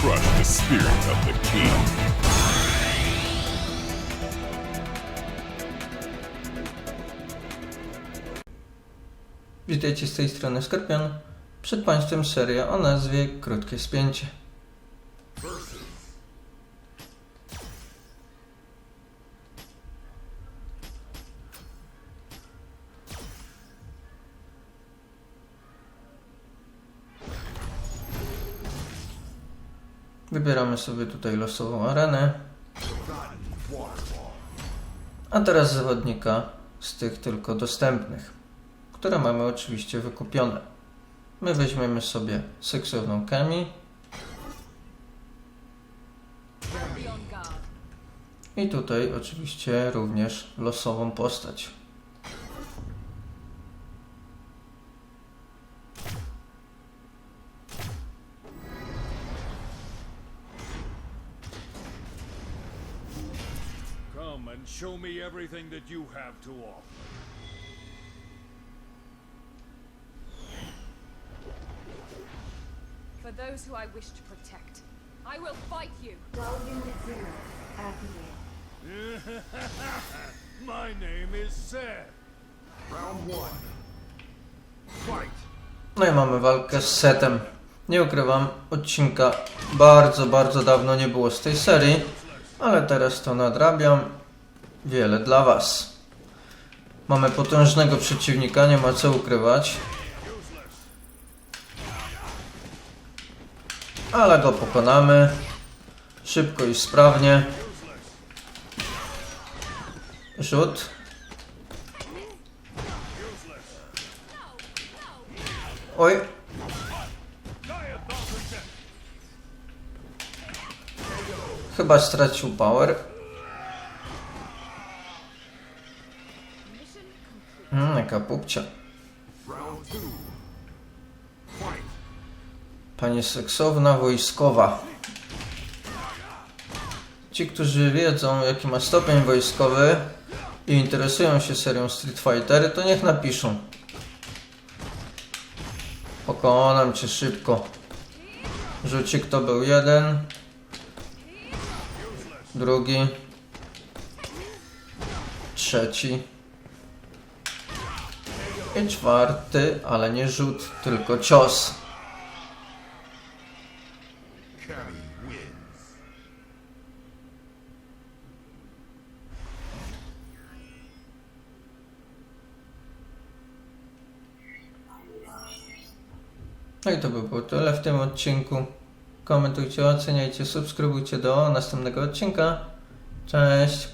crush the spirit of the king. Witajcie z tej strony Skorpion. Przed Państwem seria o nazwie Krótkie Spięcie. Wybieramy sobie tutaj losową arenę. A teraz zawodnika z tych tylko dostępnych które mamy oczywiście wykupione. My weźmiemy sobie seksowną guard. i tutaj oczywiście również losową postać. And show me everything that you have to offer. For those who I wish to protect, I will fight you. Unit Zero, activated. My name is Seth. Round one. Fight. No i mamy walkę z setem. Nie ukrywam, odcinka bardzo, bardzo dawno nie było z tej serii, ale teraz to nadrabiam. Wiele dla Was. Mamy potężnego przeciwnika, nie ma co ukrywać. Ale go pokonamy. Szybko i sprawnie. Rzut. Oj, chyba stracił power. Complete. Mm, jaka pupcia. Pani seksowna wojskowa. Ci, którzy wiedzą, jaki ma stopień wojskowy i interesują się serią Street Fighter, to niech napiszą. Pokonam cię szybko. Rzucik to był jeden. Drugi. Trzeci. I czwarty, ale nie rzut, tylko cios. No i to by było tyle w tym odcinku. Komentujcie, oceniajcie, subskrybujcie do następnego odcinka. Cześć!